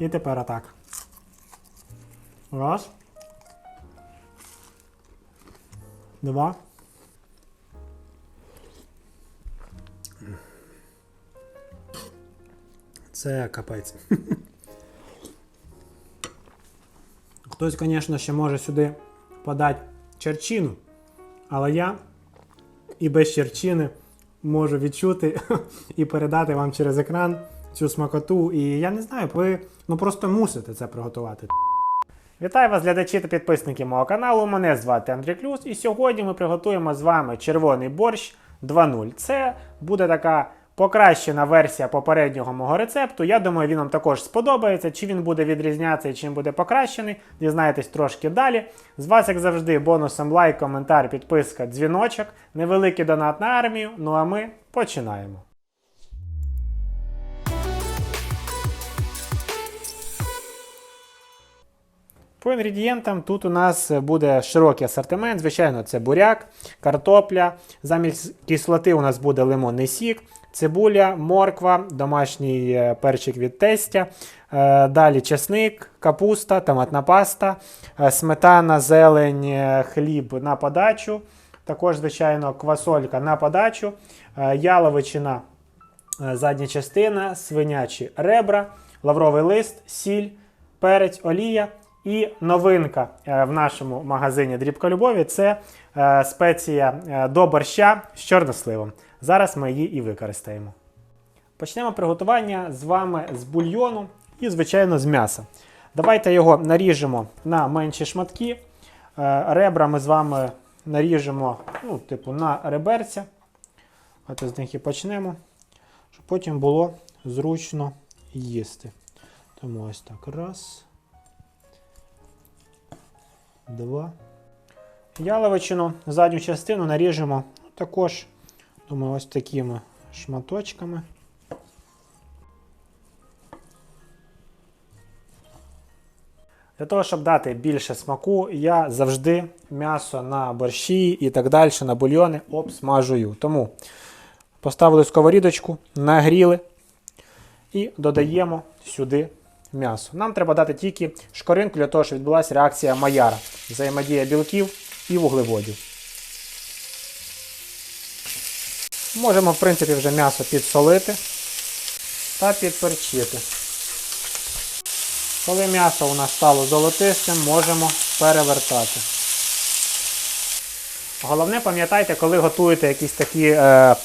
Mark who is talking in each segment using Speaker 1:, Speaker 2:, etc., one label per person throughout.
Speaker 1: І тепер отак. Раз. Два. Це капець. Хтось, звісно, ще може сюди подати черчину, але я і без черчини можу відчути і передати вам через екран цю смакоту. І я не знаю, ви ну просто мусите це приготувати. Вітаю вас, глядачі та підписники мого каналу. Мене звати Андрій Клюс, і сьогодні ми приготуємо з вами червоний борщ 2.0. Це буде така покращена версія попереднього мого рецепту. Я думаю, він вам також сподобається. Чи він буде відрізнятися і чим буде покращений, дізнаєтесь трошки далі. З вас, як завжди, бонусом лайк, коментар, підписка, дзвіночок, невеликий донат на армію. Ну а ми починаємо. По інгредієнтам тут у нас буде широкий асортимент. Звичайно, це буряк, картопля. Замість кислоти у нас буде лимонний сік, цибуля, морква, домашній е, перчик від тестя. Е, Далі чесник, капуста, томатна паста, е, сметана, зелень, хліб на подачу. Також, звичайно, квасолька на подачу, яловичина, задня частина, свинячі ребра, лавровий лист, сіль, перець, олія. І новинка е, в нашому магазині Дрібка Любові це е, спеція е, до борща з чорносливом. Зараз ми її і використаємо. Почнемо приготування з вами з бульйону і, звичайно, з м'яса. Давайте його наріжемо на менші шматки. Ребра ми з вами наріжемо ну, типу, на реберця. От з них і почнемо, щоб потім було зручно їсти. Тому ось так. Раз. Два. Яловичину задню частину наріжемо також, думаю, ось такими шматочками. Для того, щоб дати більше смаку, я завжди м'ясо на борщі і так далі, на бульйони обсмажую. Тому поставили сковорідочку, нагріли і додаємо сюди м'ясо. Нам треба дати тільки шкоринку для того, щоб відбулася реакція Майяра. Взаємодія білків і вуглеводів. Можемо, в принципі, вже м'ясо підсолити та підперчити. Коли м'ясо у нас стало золотистим, можемо перевертати. Головне, пам'ятайте, коли готуєте якісь такі е,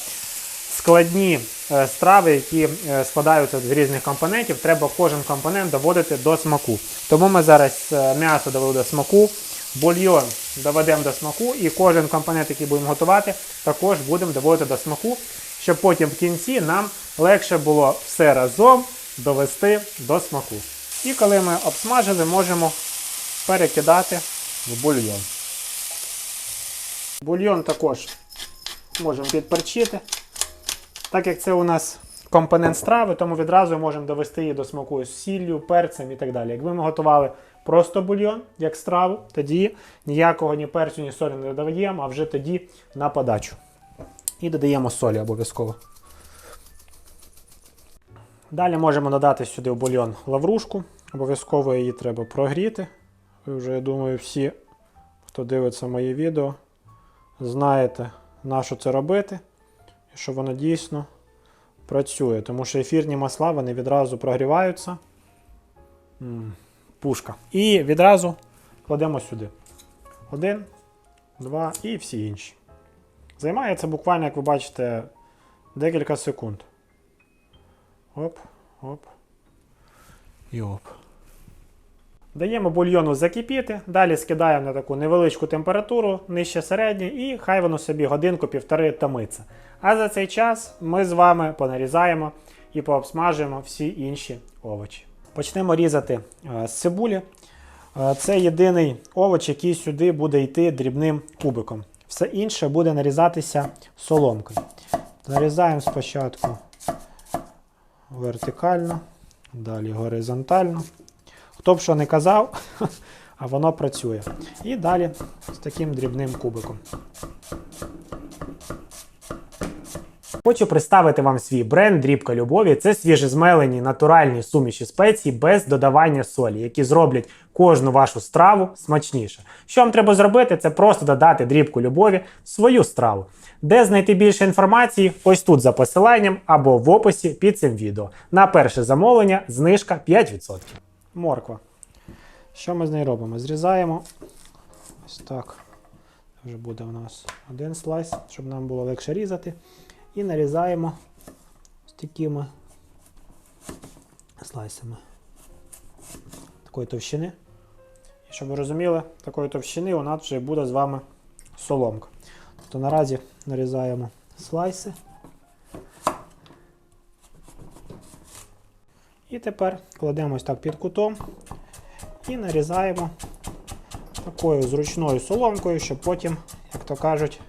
Speaker 1: складні страви, які е, складаються з різних компонентів, треба кожен компонент доводити до смаку. Тому ми зараз е, м'ясо довели до смаку, бульйон доведемо до смаку, і кожен компонент, який будемо готувати, також будемо доводити до смаку, щоб потім в кінці нам легше було все разом довести до смаку. І коли ми обсмажили, можемо перекидати в бульйон. Бульйон також можемо підперчити. Так як це у нас компонент страви, тому відразу можемо довести її до смаку з сіллю, перцем і так далі. Якби ми готували просто бульйон, як страву, тоді ніякого ні перцю, ні солі не додаємо, а вже тоді на подачу. І додаємо солі обов'язково. Далі можемо додати сюди в бульйон лаврушку. Обов'язково її треба прогріти. Ви вже, я думаю, всі, хто дивиться моє відео, знаєте, на що це робити. Що воно дійсно працює. Тому що ефірні масла вони відразу прогріваються. Пушка. І відразу кладемо сюди. Один, два і всі інші. Займає це буквально, як ви бачите, декілька секунд. Оп, оп. І оп. Даємо бульйону закипіти, далі скидаємо на таку невеличку температуру, нижче середньої, і хай воно собі годинку-півтори томиться. А за цей час ми з вами понарізаємо і пообсмажуємо всі інші овочі. Почнемо різати е, з цибулі. Е, Це єдиний овоч, який сюди буде йти дрібним кубиком. Все інше буде нарізатися соломкою. Нарізаємо спочатку вертикально, далі горизонтально. Хто б що не казав, а воно працює. І далі з таким дрібним кубиком. Хочу представити вам свій бренд Дрібка любові. Це свіжезмелені натуральні суміші спецій без додавання солі, які зроблять кожну вашу страву смачніше. Що вам треба зробити? Це просто додати дрібку любові в свою страву. Де знайти більше інформації? Ось тут за посиланням або в описі під цим відео. На перше замовлення знижка 5%. Морква. Що ми з нею робимо? Зрізаємо ось так. Вже буде у нас один слайс, щоб нам було легше різати. І нарізаємо з такими слайсами такої товщини. І щоб ви розуміли, такої товщини у нас вже буде з вами соломка. Тобто наразі нарізаємо слайси. І тепер кладемо ось так під кутом і нарізаємо такою зручною соломкою, щоб потім, як то кажуть,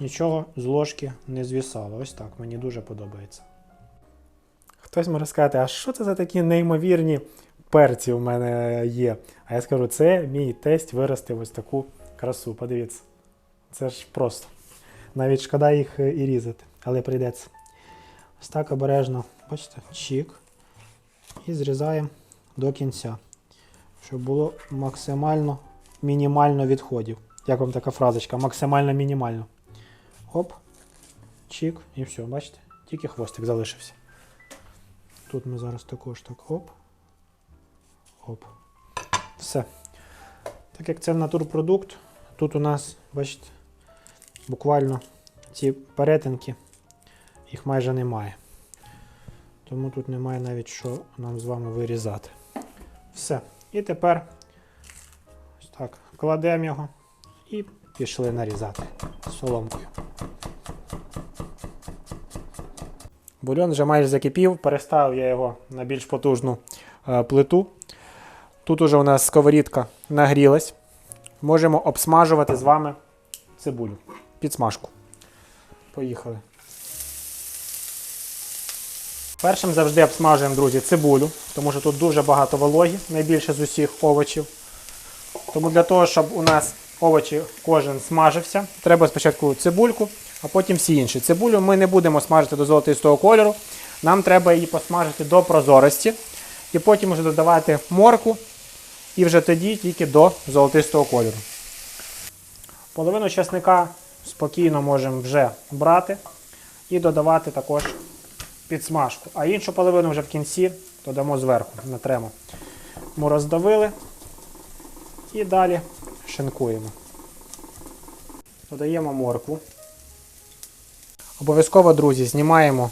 Speaker 1: нічого з ложки не звісало. Ось так, мені дуже подобається. Хтось може сказати, а що це за такі неймовірні перці у мене є? А я скажу, це мій тесть виростив ось таку красу. Подивіться. Це ж просто. Навіть шкода їх е, і різати, але прийдеться. Ось так обережно, бачите, чік. І зрізаємо до кінця, щоб було максимально мінімально відходів. Як вам така фразочка? Максимально мінімально. Оп, чік, і все, бачите? Тільки хвостик залишився. Тут ми зараз також так оп. Оп. Все. Так як це натурпродукт, тут у нас, бачите, буквально ці перетинки, їх майже немає. Тому тут немає навіть що нам з вами вирізати. Все. І тепер ось так кладемо його і пішли нарізати соломкою. Бульон вже майже закипів, переставив я його на більш потужну е, плиту. Тут уже у нас сковорідка нагрілась. Можемо обсмажувати з вами цибулю. Підсмажку. Поїхали. Першим завжди обсмажуємо, друзі, цибулю, тому що тут дуже багато вологі, найбільше з усіх овочів. Тому для того, щоб у нас овочі кожен смажився, треба спочатку цибульку, а потім всі інші. Цибулю ми не будемо смажити до золотистого кольору. Нам треба її посмажити до прозорості. І потім вже додавати морку. І вже тоді тільки до золотистого кольору. Половину часника спокійно можемо вже брати і додавати також підсмажку. А іншу половину вже в кінці додамо зверху, натремо. Ми роздавили і далі шинкуємо. Додаємо моркву. Обов'язково, друзі, знімаємо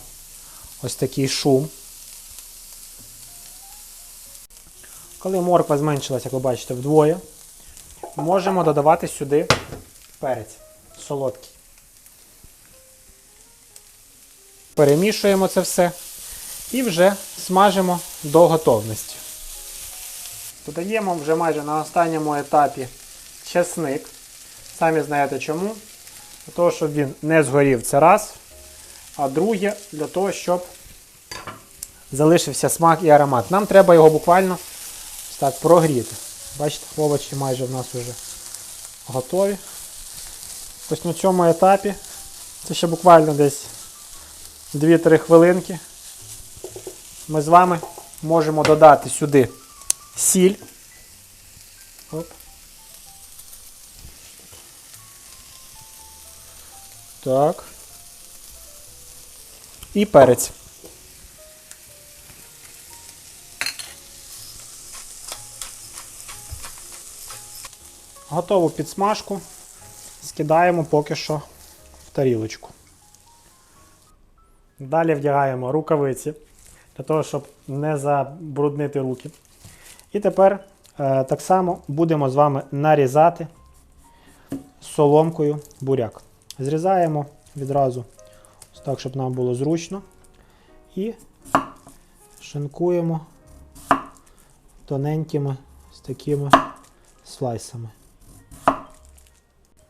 Speaker 1: ось такий шум. Коли морква зменшилась, як ви бачите, вдвоє, можемо додавати сюди перець солодкий. Перемішуємо це все і вже смажимо до готовності. Додаємо вже майже на останньому етапі чесник. Самі знаєте чому. Для того, щоб він не згорів це раз. А друге, для того, щоб залишився смак і аромат. Нам треба його буквально так прогріти. Бачите, овочі майже в нас вже готові. Ось на цьому етапі, це ще буквально десь 2-3 хвилинки, ми з вами можемо додати сюди сіль. Оп. Так. І перець. Готову підсмажку скидаємо поки що в тарілочку. Далі вдягаємо рукавиці для того, щоб не забруднити руки. І тепер е, так само будемо з вами нарізати соломкою буряк. Зрізаємо відразу так, щоб нам було зручно. І шинкуємо тоненькими з такими слайсами.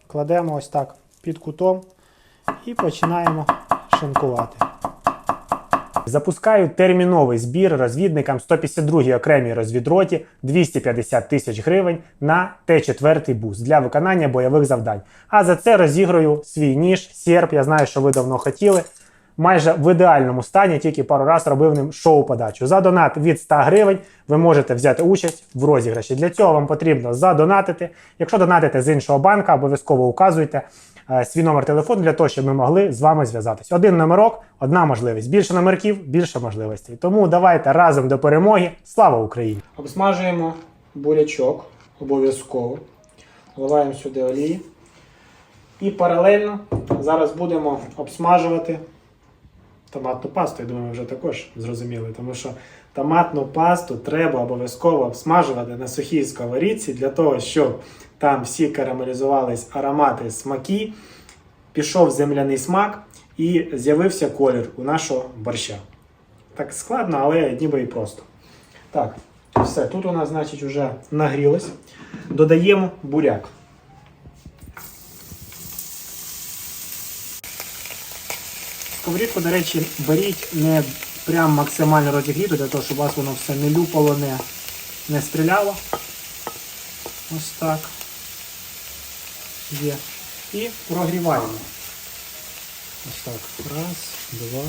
Speaker 1: Кладемо ось так під кутом і починаємо шинкувати. Запускаю терміновий збір розвідникам 152-й окремій розвідроті 250 тисяч гривень на Т4 бус для виконання бойових завдань. А за це розіграю свій ніж, серп. Я знаю, що ви давно хотіли. майже в ідеальному стані, тільки пару раз робив ним шоу-подачу. За донат від 100 гривень ви можете взяти участь в розіграші. Для цього вам потрібно задонатити. Якщо донатите з іншого банка, обов'язково указуйте свій номер телефону для того, щоб ми могли з вами зв'язатись. Один номерок, одна можливість. Більше номерків, більше можливостей. Тому давайте разом до перемоги. Слава Україні! Обсмажуємо бурячок обов'язково. Вливаємо сюди олії. І паралельно зараз будемо обсмажувати томатну пасту. Я думаю, ви вже також зрозуміли, тому що томатну пасту треба обов'язково обсмажувати на сухій сковорідці для того, щоб там всі карамелізувались аромати, смаки, пішов земляний смак і з'явився колір у нашого борща. Так складно, але ніби і просто. Так, все, тут у нас, значить, вже нагрілось. Додаємо буряк. Сковорідку, до речі, беріть не прям максимально розігріту, для того, щоб у вас воно все не люпало, не, не стріляло. Ось так. Є. І прогріваємо. Ось так. Раз, два.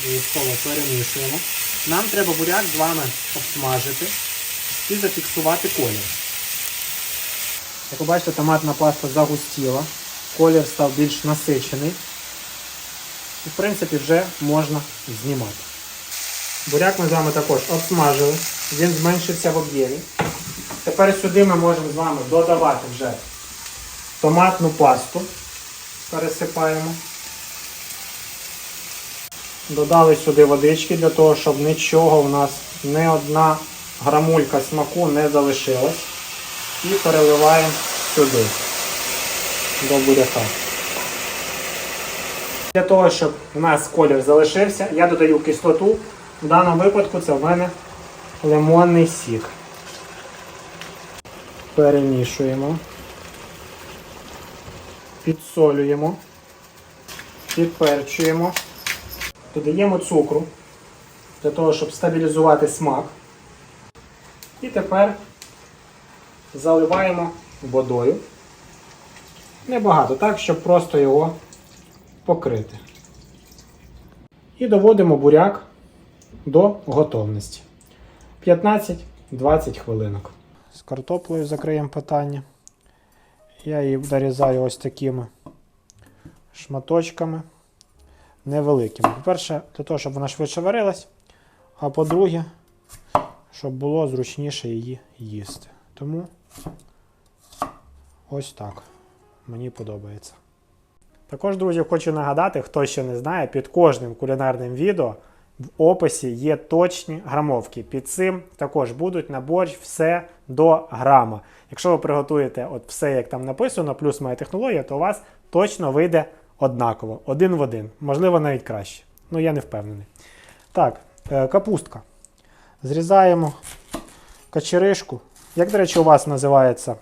Speaker 1: Обов'язково перемішуємо. Нам треба буряк з вами обсмажити і зафіксувати колір. Як ви бачите, томатна паста загустіла, колір став більш насичений. І, в принципі, вже можна знімати. Буряк ми з вами також обсмажили, він зменшився в об'ємі. Тепер сюди ми можемо з вами додавати вже томатну пасту. Пересипаємо. Додали сюди водички для того, щоб нічого у нас, не одна грамулька смаку не залишилась і переливаємо сюди до буряка. Для того, щоб у нас колір залишився, я додаю кислоту. В даному випадку це в мене лимонний сік. Перемішуємо, підсолюємо, підперчуємо, додаємо цукру для того, щоб стабілізувати смак. І тепер заливаємо водою. Небагато, так, щоб просто його покрити. І доводимо буряк до готовності. 15-20 хвилинок. З картоплею закриємо питання. Я її дорізаю ось такими шматочками невеликими. По-перше, для того, щоб вона швидше варилась, а по-друге, щоб було зручніше її їсти. Тому ось так. Мені подобається. Також, друзі, хочу нагадати, хто ще не знає, під кожним кулінарним відео в описі є точні грамовки. Під цим також будуть на борщ все до грама. Якщо ви приготуєте от все, як там написано, плюс моя технологія, то у вас точно вийде однаково, один в один, можливо, навіть краще. Ну, я не впевнений. Так, е, капустка. Зрізаємо качеришку. Як, до речі, у вас називається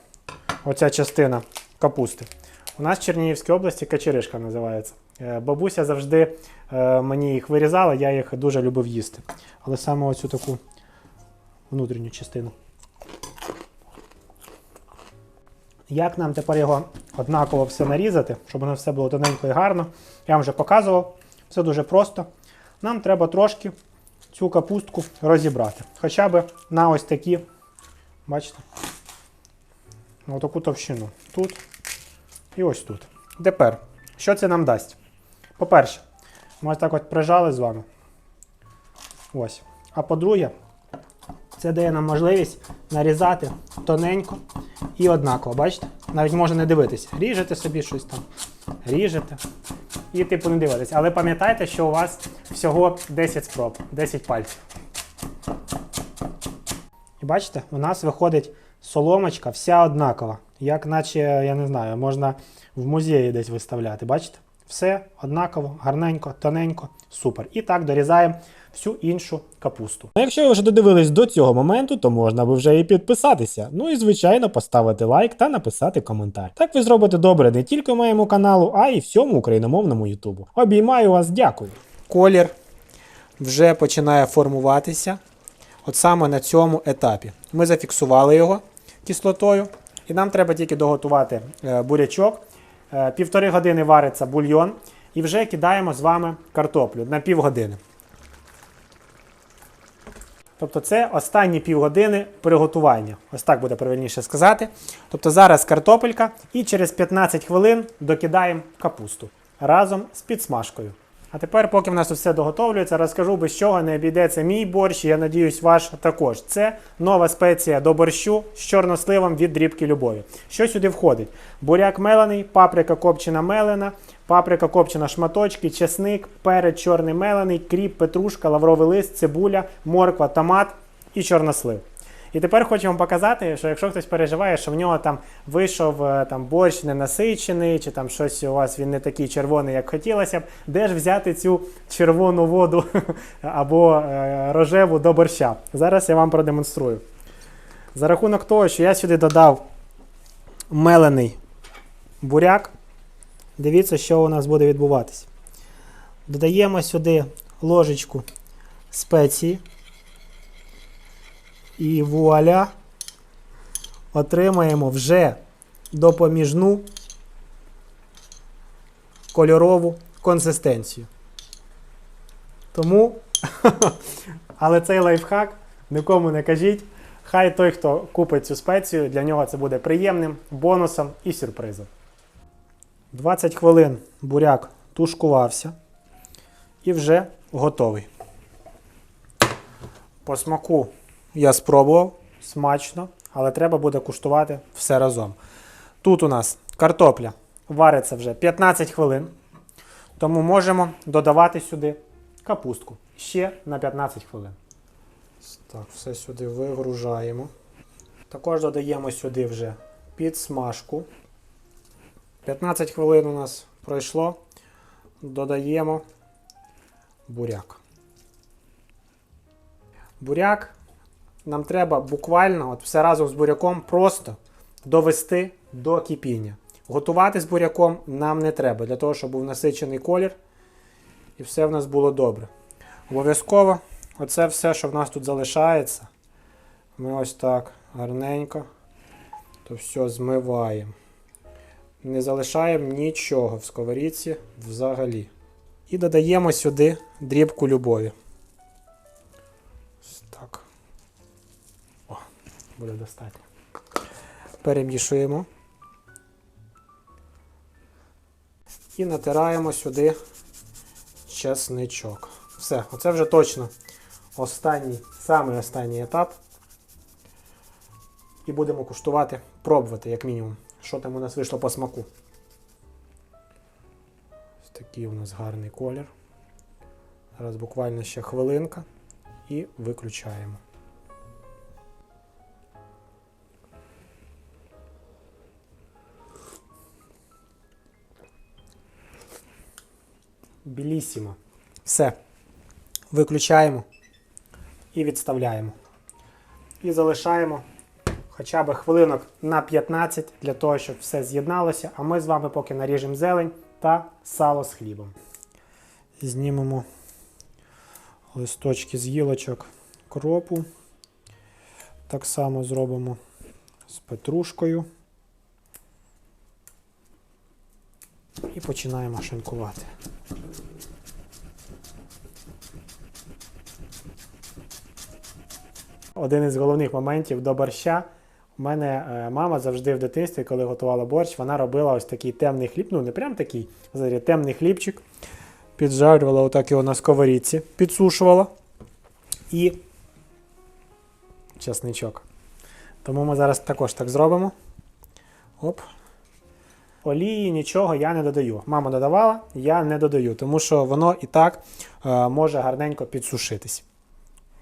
Speaker 1: оця частина капусти? У нас в Чернігівській області качеришка називається. Е, Бабуся завжди е, мені їх вирізала, я їх дуже любив їсти. Але саме оцю таку внутрішню частину. Як нам тепер його однаково все нарізати, щоб воно все було тоненько і гарно, я вам вже показував. Все дуже просто. Нам треба трошки цю капустку розібрати. Хоча б на ось такі, бачите, на таку товщину. Тут і ось тут. Тепер, що це нам дасть? По-перше, ми ось так от прижали з вами. Ось. А по-друге, це дає нам можливість нарізати тоненько і однаково. Бачите? Навіть можна не дивитися. Ріжете собі щось там, ріжете. І типу не дивитесь. Але пам'ятайте, що у вас всього 10 спроб, 10 пальців. І бачите, у нас виходить соломочка вся однакова. Як наче, я не знаю, можна в музеї десь виставляти. Бачите? Все однаково, гарненько, тоненько, супер. І так дорізаємо всю іншу капусту.
Speaker 2: А якщо ви вже додивились до цього моменту, то можна би вже і підписатися. Ну і звичайно поставити лайк та написати коментар. Так ви зробите добре не тільки моєму каналу, а й всьому україномовному Ютубу. Обіймаю вас, дякую.
Speaker 1: Колір вже починає формуватися от саме на цьому етапі. Ми зафіксували його кислотою, і нам треба тільки доготувати е, бурячок. е, півтори години вариться бульйон. І вже кидаємо з вами картоплю на півгодини. Тобто це останні півгодини приготування. Ось так буде правильніше сказати. Тобто зараз картопелька і через 15 хвилин докидаємо капусту разом з підсмажкою. А тепер, поки в нас все доготовлюється, розкажу, без чого не обійдеться мій борщ, і я надіюсь, ваш також. Це нова спеція до борщу з чорносливом від дрібки любові. Що сюди входить? Буряк мелений, паприка копчена мелена, паприка копчена шматочки, чесник, перець чорний мелений, кріп, петрушка, лавровий лист, цибуля, морква, томат і чорнослив. І тепер хочу вам показати, що якщо хтось переживає, що в нього там вийшов е, там борщ ненасичений, чи там щось у вас він не такий червоний, як хотілося б, де ж взяти цю червону воду або е, рожеву до борща. Зараз я вам продемонструю. За рахунок того, що я сюди додав мелений буряк, дивіться, що у нас буде відбуватись. Додаємо сюди ложечку спеції. І вуаля, отримаємо вже допоміжну кольорову консистенцію. Тому, але цей лайфхак нікому не кажіть. Хай той, хто купить цю спецію, для нього це буде приємним бонусом і сюрпризом. 20 хвилин буряк тушкувався і вже готовий. По смаку я спробував смачно, але треба буде куштувати все разом. Тут у нас картопля вариться вже 15 хвилин, тому можемо додавати сюди капустку ще на 15 хвилин. Так, все сюди вигружаємо. Також додаємо сюди вже підсмажку. 15 хвилин у нас пройшло. Додаємо буряк. Буряк нам треба буквально от все разом з буряком просто довести до кипіння. Готувати з буряком нам не треба, для того, щоб був насичений колір і все в нас було добре. Обов'язково оце все, що в нас тут залишається, ми ось так гарненько то все змиваємо. Не залишаємо нічого в сковорідці взагалі. І додаємо сюди дрібку любові. Буде достатньо. Перемішуємо. І натираємо сюди чесничок. Все, оце вже точно останній, самий останній етап. І будемо куштувати, пробувати, як мінімум, що там у нас вийшло по смаку. Ось такий у нас гарний колір. Зараз буквально ще хвилинка і виключаємо. Білісімо. Все. Виключаємо і відставляємо. І залишаємо хоча б хвилинок на 15 для того, щоб все з'єдналося. А ми з вами поки наріжемо зелень та сало з хлібом. Знімемо листочки з гілочок кропу. Так само зробимо з петрушкою. І починаємо шинкувати. Один із головних моментів до борща. У мене е, мама завжди в дитинстві, коли готувала борщ, вона робила ось такий темний хліб. Ну, не прям такий, взагалі, темний хлібчик. Піджарювала отак його на сковорідці, підсушувала. І чесничок. Тому ми зараз також так зробимо. Оп. Олії нічого я не додаю. Мама додавала, я не додаю, тому що воно і так е, може гарненько підсушитись.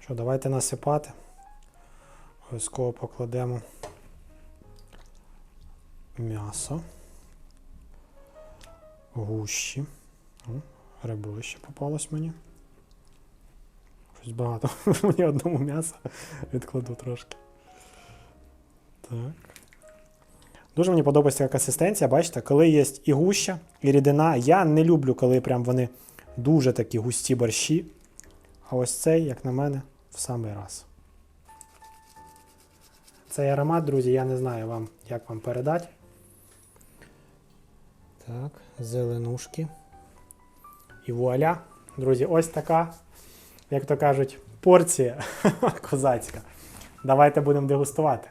Speaker 1: Що, давайте насипати. Обов'язково покладемо м'ясо, гущі. О, Грибовище попалось мені. Щось багато. Мені одному м'яса відкладу трошки. Так. Дуже мені подобається консистенція, бачите, коли є і гуща, і рідина. Я не люблю, коли прям вони дуже такі густі борщі. А ось цей, як на мене, в самий раз. Цей аромат, друзі, я не знаю вам, як вам передати. Так, зеленушки. І вуаля. Друзі, ось така, як то кажуть, порція козацька. Давайте будемо дегустувати.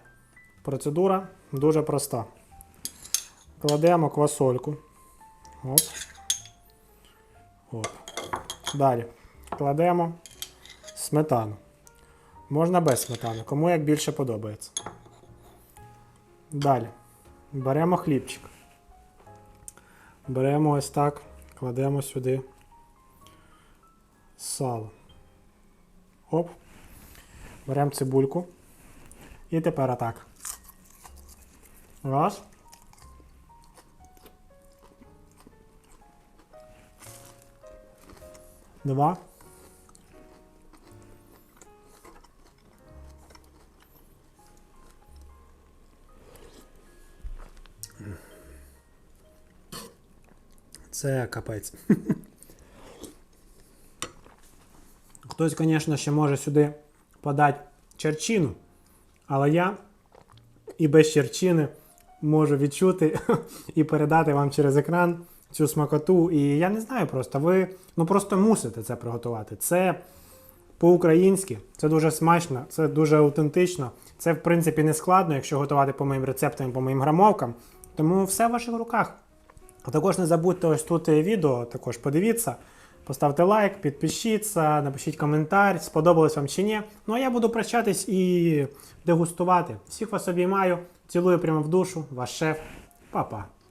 Speaker 1: Процедура дуже проста. Кладемо квасольку. Оп. Оп. Далі. Кладемо сметану. Можна без сметани, кому як більше подобається. Далі. Беремо хлібчик. Беремо ось так, кладемо сюди сало. Оп. Беремо цибульку. І тепер отак. Раз. Два. Це капець. Хтось, звісно, ще може сюди подати черчину, але я і без черчини можу відчути і передати вам через екран цю смакоту. І я не знаю просто, ви ну просто мусите це приготувати. Це по-українськи, це дуже смачно, це дуже аутентично. Це, в принципі, не складно, якщо готувати по моїм рецептам, по моїм грамовкам. Тому все в ваших руках. А також не забудьте ось тут відео, також подивіться. Поставте лайк, підпишіться, напишіть коментар, сподобалось вам чи ні. Ну а я буду прощатись і дегустувати. Всіх вас обіймаю, цілую прямо в душу, ваш шеф. Па-па.